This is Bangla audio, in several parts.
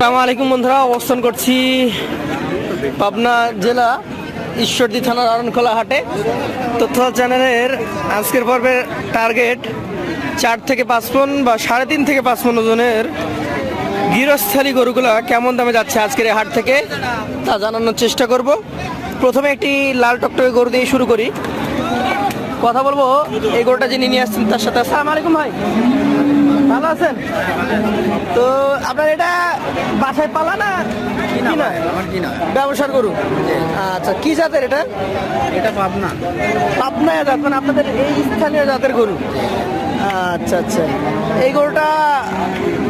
আসসালামু আলাইকুম বন্ধুরা, অবস্থান করছি পাবনা জেলা ঈশ্বরদী থানার আরণখোলা হাটে তথ্য চ্যানেলের আজকের পর্বের টার্গেট, চার থেকে পাঁচ পন বা সাড়ে তিন থেকে পাঁচ পন ওজনের গৃহস্থালী গরুগুলা কেমন দামে যাচ্ছে আজকের এই হাট থেকে তা জানানোর চেষ্টা করব। প্রথমে একটি লাল টকটকে গরু দিয়ে শুরু করি। কথা বলব? এই গরুটা যিনি নিয়ে আসছেন তার সাথে সালাম আলাইকুম ভাই। ভালো আছেন? তো আপনার এটা বাসায় পালা না ব্যবসার গরু? আচ্ছা কি জাতের এটা? এটা পাবনা। পাবনা জাত মানে আপনাদের এই স্থানীয় জাতের গরু। আচ্ছা আচ্ছা। এই গরুটা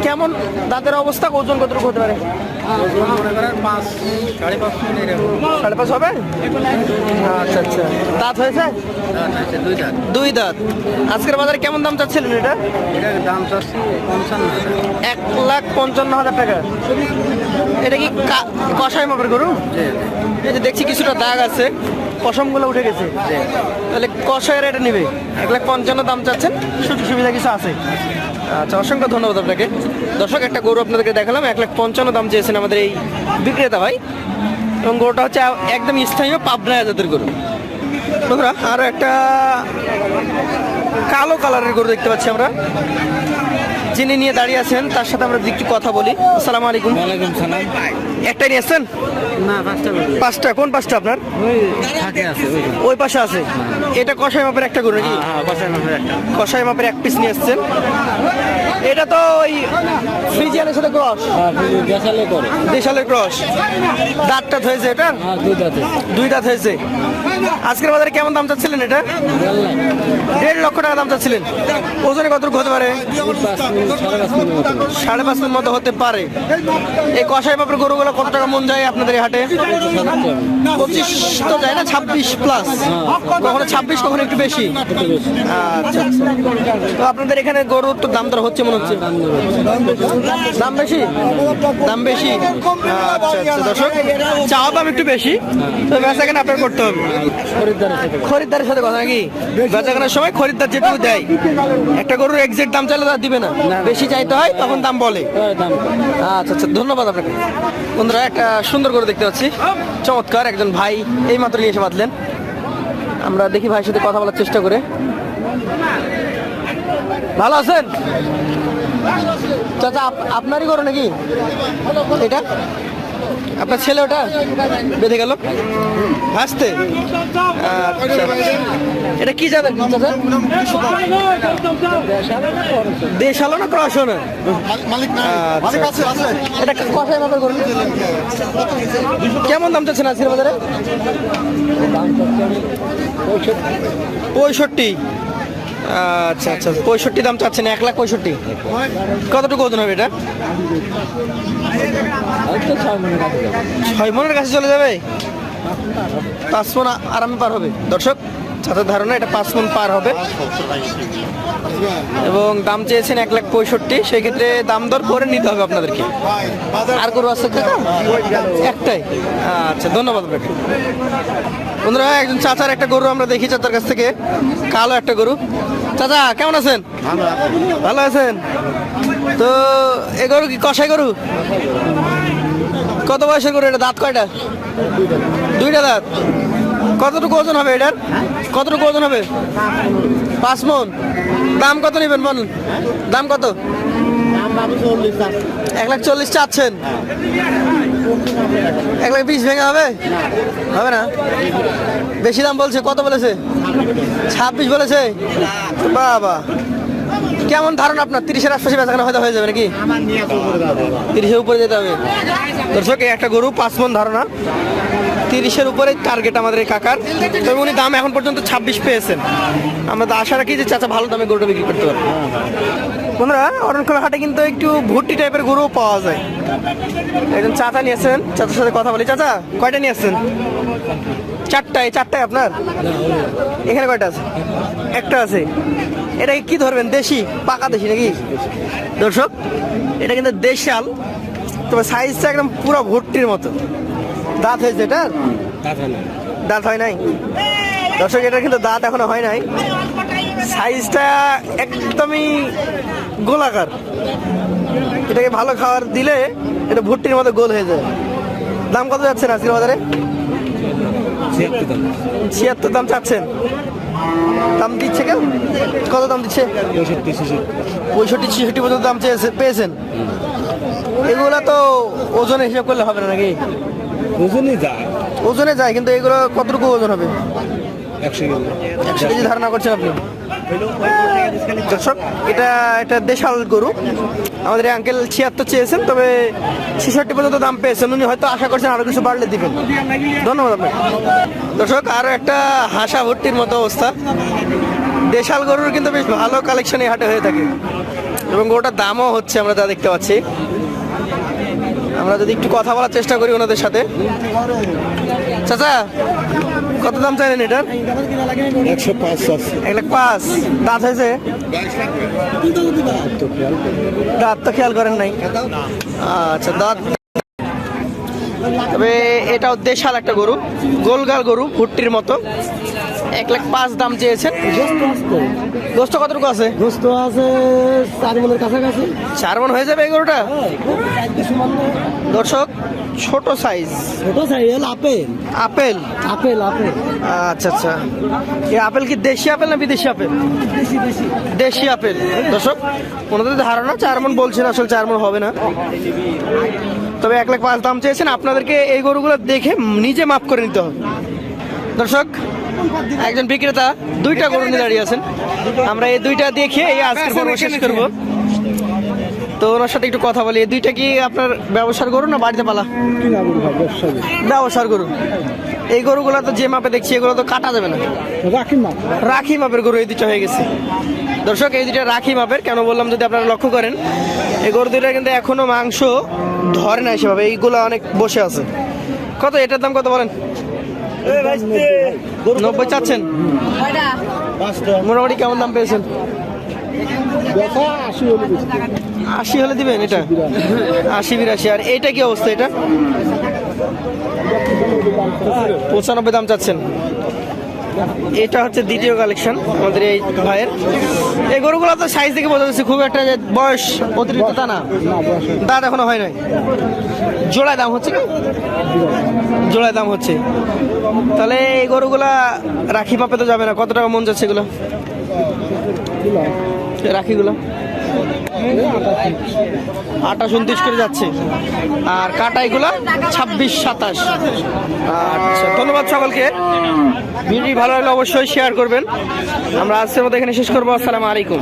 কেমন দাঁতের অবস্থা? ওজন কতটুকু হতে পারে? সাড়ে পাঁচ হবে? আচ্ছা আচ্ছা। দাঁত হয়েছে? দুই দাঁত। আজকের বাজারে কেমন দাম চাচ্ছিলেন এটা? দাম চাচ্ছি পঞ্চান্ন এক লাখ পঞ্চান্ন হাজার টাকা। এটা কি কা- কষাই মাপের গরু? এই যে দেখছি কিছুটা দাগ আছে। পশমগুলো উঠে গেছে। তাহলে কষায়ের এটা নেবে। এক লাখ পঞ্চান্ন দাম চাচ্ছেন, সুযোগ সুবিধা কিছু আছে? আচ্ছা অসংখ্য ধন্যবাদ আপনাকে। দর্শক, একটা গরু আপনাদেরকে দেখালাম, এক লাখ পঞ্চান্ন দাম চেয়েছেন আমাদের এই বিক্রেতা ভাই। এবং গরুটা হচ্ছে একদম স্থানীয় পাবনা জাতের গরু। বন্ধুরা আরও একটা কালো কালারের গরু দেখতে পাচ্ছি আমরা। যিনি নিয়ে দাঁড়িয়ে আছেন তার সাথে আমরা একটু কথা বলি। আসসালামু আলাইকুম। ওয়ালাইকুম সালাম। একটাই নিয়ে আসছেন? না পাঁচটা পাঁচটা? কোন পাঁচটা আপনার? ওই থাকে আছে ওই ওই পাশে আছে। এটা কষাই মাপের একটা গরু নাকি? হ্যাঁ একটা। কষাই মাপের এক পিস নিয়ে এসছেন এটা তো ওই ফ্রিজিয়ানের সাথে ক্রস? করে। দেশালের ক্রস। দাঁতটা হয়েছে এটা? হ্যাঁ দুই দাঁতে দুই দাঁত হয়েছে। আজকের বাজারে কেমন দাম চাচ্ছিলেন এটা? দেড় লক্ষ টাকা দাম চাচ্ছিলেন। ওজনে কতটুকু হতে পারে? সাড়ে পাঁচ মতো হতে পারে। এই কষাই মাপের গরুগুলো কত টাকা মন যায় আপনাদের হাটে? পঁচিশ তো যায় না, ছাব্বিশ প্লাস কখনো ছাব্বিশ, কখনো একটু বেশি। আচ্ছা আচ্ছা। তো আপনাদের এখানে গরুর তো দাম দর হচ্ছে মনে হচ্ছে? দাম বেশি? দাম বেশি। আচ্ছা আচ্ছা দর্শক, চাওয়া দাম একটু বেশি। তো বেচা আপনার করতে হবে। খরিদ্দারের সাথে কথা নাকি? বেচা সময় খরিদ্দার যেটুকু দেয়। একটা গরুর এক্সাক্ট দাম চাইলে তার দিবে না। বেশি চাইতে হয় তখন দাম বলে। দাম আচ্ছা আচ্ছা ধন্যবাদ আপনাকে। বন্ধুরা একটা সুন্দর করে দেখতে পাচ্ছি। চমৎকার একজন ভাই এই মাত্র নিয়ে এসে বাঁধলেন। আমরা দেখি ভাইয়ের সাথে কথা বলার চেষ্টা করে। ভালো আছেন? চাচা আপ- আপনারই করো নাকি? এটা? আপনার ছেলে ওটা? বেঁধে গেল। হাসতে? আচ্ছা। এটা কি জানেন চাচা? দেশালো না ক্রস না আচ্ছা। এটা কষাই মাপের করুন কেমন দাম চাচ্ছেন আজকের বাজারে? পঁয়ষট্টি। আচ্ছা আচ্ছা। পঁয়ষট্টি দাম চাচ্ছেন, এক লাখ পঁয়ষট্টি। কতটুকু ওজন হবে এটা? ছয় মনের কাছে চলে যাবে? পাঁচ মন আরামে পার হবে। দর্শক ছাত্রের ধারণা এটা পাঁচ মন পার হবে। এবং দাম চেয়েছেন এক লাখ পঁয়ষট্টি। সেই ক্ষেত্রে দাম দর করে নিতে হবে আপনাদেরকে। আর গরু আছে একটাই। আচ্ছা ধন্যবাদ আপনাকে। বন্ধুরা একজন চাচার একটা গরু আমরা দেখি চাচার কাছ থেকে। কালো একটা গরু। চাচা কেমন আছেন? ভালো আছেন? তো এ গরু কি কষাই গরু? কত বয়সের গরু এটা? দাঁত কয়টা? দুইটা দাঁত। কতটুকু ওজন হবে এটার? কতটুকু ওজন হবে? পাঁচ মন। দাম কত নেবেন বলুন? দাম কত? এক লাখ চল্লিশ চাচ্ছেন। এক লাখ বিশ ভেঙে হবে? হবে না? বেশি দাম বলছে, কত বলেছে? ছাব্বিশ বলেছে? বাবা। কেমন ধারণা আপনার? তিরিশের আশপাশে বেচাকেনা হয়তো হয়ে যাবে নাকি? তিরিশের উপরে যেতে হবে। দর্শক একটা গরু, পাঁচ মন ধারণা। তিরিশের উপরে টার্গেট আমাদের এই কাকার। তবে উনি দাম এখন পর্যন্ত ছাব্বিশ পেয়েছেন। আমরা তো আশা রাখি যে চাচা ভালো দামে গরুটা বিক্রি করতে পারবে। বন্ধুরা অরণখোলা হাটে কিন্তু একটু ভুট্টি টাইপের গরুও পাওয়া যায়। একজন চাচা নিয়েছেন, চাচার সাথে কথা বলি। চাচা, কয়টা নিয়ে আসছেন? চারটায় চারটায় আপনার? এখানে কয়টা আছে? একটা আছে। এটা কি ধরবেন দেশি পাকা দেশি নাকি? দর্শক এটা কিন্তু দেশাল তবে সাইজটা একদম পুরো ভুট্টির মতো। দাঁত হয়েছে এটা দাঁত হয় নাই। দর্শক এটা কিন্তু দাঁত এখনও হয় নাই। সাইজটা একদমই গোলাকার। এটাকে ভালো খাবার দিলে এটা ভুট্টির মতো গোল হয়ে যায়। দাম কত যাচ্ছেন আজকের বাজারে? ছিয়াত্তর দাম চাচ্ছেন। দাম দিচ্ছে কেউ? কত দাম দিচ্ছে? পঁয়ষট্টি ছিষট্টি। পর্যন্ত দাম চেয়েছে পেয়েছেন? এগুলো তো ওজনে হিসাব করলে হবে না নাকি? ওজনই যায়। ওজনে যায় কিন্তু এগুলো কতটুকু ওজন হবে? একশো কেজি। ধারণা করছেন আপনি? দর্শক এটা একটা দেশাল গরু। আমাদের আঙ্কেল ছিয়াত্তর চেয়েছেন, তবে ছেষট্টি পর্যন্ত দাম পেয়েছেন। উনি হয়তো আশা করছেন আরও কিছু বাড়লে দিবেন। ধন্যবাদ আপনাকে। দর্শক আরও একটা হাসা ভর্তির মতো অবস্থা। দেশাল গরুর কিন্তু বেশ ভালো কালেকশন এই হাটে হয়ে থাকে। এবং গরুটার দামও হচ্ছে আমরা যা দেখতে পাচ্ছি। আমরা যদি একটু কথা বলার চেষ্টা করি ওনাদের সাথে। চাচা কত দাম চাইলেন এটার একশো পাঁচ আছে এক লাখ পাঁচ। দাঁত হয়েছে? দাঁত তো খেয়াল করেন নাই। আচ্ছা দাঁত। তবে এটাও দেশাল একটা গরু গোলগাল গরু ভুট্টির মতো। এক লাখ পাঁচ দাম চেয়েছেন। দোস্ত কতটুকু আছে? দোস্ত আছে চার মনের কাছাকাছি। চার মন হয়ে যাবে এই গরুটা দর্শক ছোট সাইজ ছোট cycle apple. Apple? Apple apple. আচ্ছা আচ্ছা। এই আপেল কি দেশি আপেল না বিদেশি আপেল? দেশি আপেল। দর্শক ওনাদের ধারণা চার মন বলছেন আসলে চার মন হবে না। তবে এক লাখ পাঁচ দাম চেয়েছেন। আপনাদেরকে এই গরুগুলো দেখে নিজে মাপ করে নিতে হবে। দর্শক একজন বিক্রেতা দুইটা গরু নিয়ে দাঁড়িয়ে আছেন। আমরা এই দুইটা দেখে এই আজকের পর্ব শেষ করব। তো ওনার সাথে একটু কথা বলি। এই দুইটা কি আপনার ব্যবসার গরু না বাড়িতে পালা? ব্যবসার গরু। এই গরুগুলো তো যে মাপে দেখছি এগুলো তো কাটা যাবে না। রাখি না রাখি মাপের গরু এই দুটো হয়ে গেছে। দর্শক এই দুটো রাখি মাপের। কেন বললাম যদি আপনারা লক্ষ্য করেন এই গরু দুটো কিন্তু এখনও মাংস ধরে না সেভাবে। এইগুলো অনেক বসে আছে। কত? এটার দাম কত বলেন? নব্বই চাচ্ছেন? মোটামুটি কেমন দাম পেয়েছেন? আশি হলে বেশি আশি হলে দিবেন এটা? আশি বিরাশি। আর এটা কি অবস্থা এটা? পঁচানব্বই দাম চাচ্ছেন। এটা হচ্ছে দ্বিতীয় কালেকশন আমাদের এই ভাইয়ের। এই গরুগুলো তো সাইজ দেখে বোঝা যাচ্ছে, খুব একটা যে বয়স অতিরিক্ত, তা না? দাঁত এখনও হয় নাই। জোড়ায় দাম হচ্ছে না? জোড়ায় দাম হচ্ছে। তাহলে এই গরুগুলা রাখি পাপে তো যাবে না। কত টাকা মন যাচ্ছে এগুলো? রাখিগুলো? আঠাশ উনত্রিশ করে যাচ্ছে। আর কাটা এগুলো ছাব্বিশ, সাতাশ। আচ্ছা ধন্যবাদ সকলকে। ভিডিও ভালো লাগলে অবশ্যই শেয়ার করবেন। আমরা আজকের মতো এখানে শেষ করব। আসসালামু আলাইকুম।